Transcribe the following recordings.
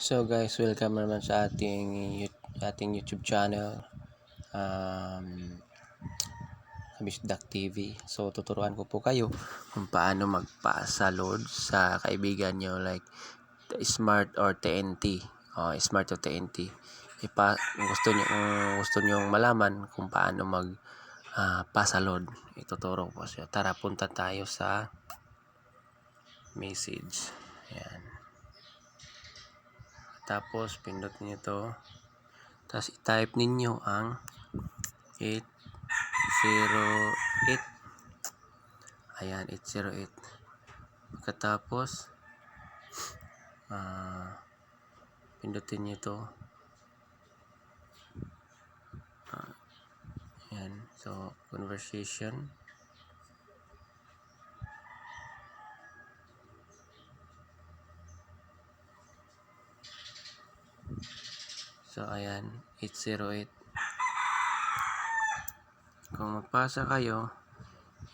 So guys, welcome naman sa ating ating YouTube channel. Um, Kamisdak TV. So tuturuan ko po kayo kung paano magpasa load sa kaibigan nyo like Smart or TNT. Oh, Smart or TNT. Ipa gusto niyo gusto niyo malaman kung paano mag ah, pasa load. Ituturo ko po siya. Tara punta tayo sa message. Ayan. Tapos, pindot niyo to. Tapos, i-type ninyo ang 808. Ayan, 808. Pagkatapos, ah, pindutin niyo to. Ah, ayan. So, conversation. So, ayan, 808. Kung magpasa kayo,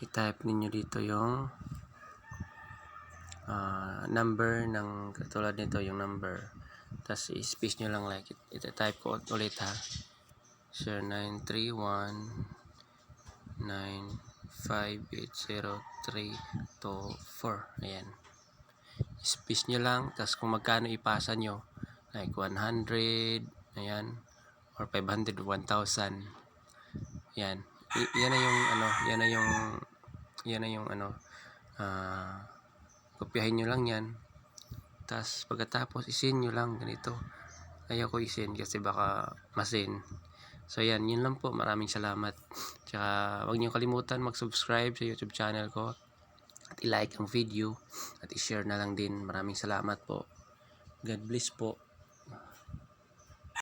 i-type ninyo dito yung ah, number ng katulad nito, yung number. Tapos, i-space nyo lang like, it- ita-type ko ulit ha. 0931 9580324. Ayan. Space nyo lang, tapos kung magkano ipasa nyo, like 100, ayan, or 500, 1,000. Yan. I- yan na yung ano, yan na yung yan na yung ano ah kopyahin nyo lang yan. Tapos pagkatapos isin nyo lang ganito. Ayaw ko isin kasi baka masin. So yan, yun lang po. Maraming salamat. Tsaka huwag niyo kalimutan mag-subscribe sa YouTube channel ko. At i-like ang video. At i-share na lang din. Maraming salamat po. God bless po.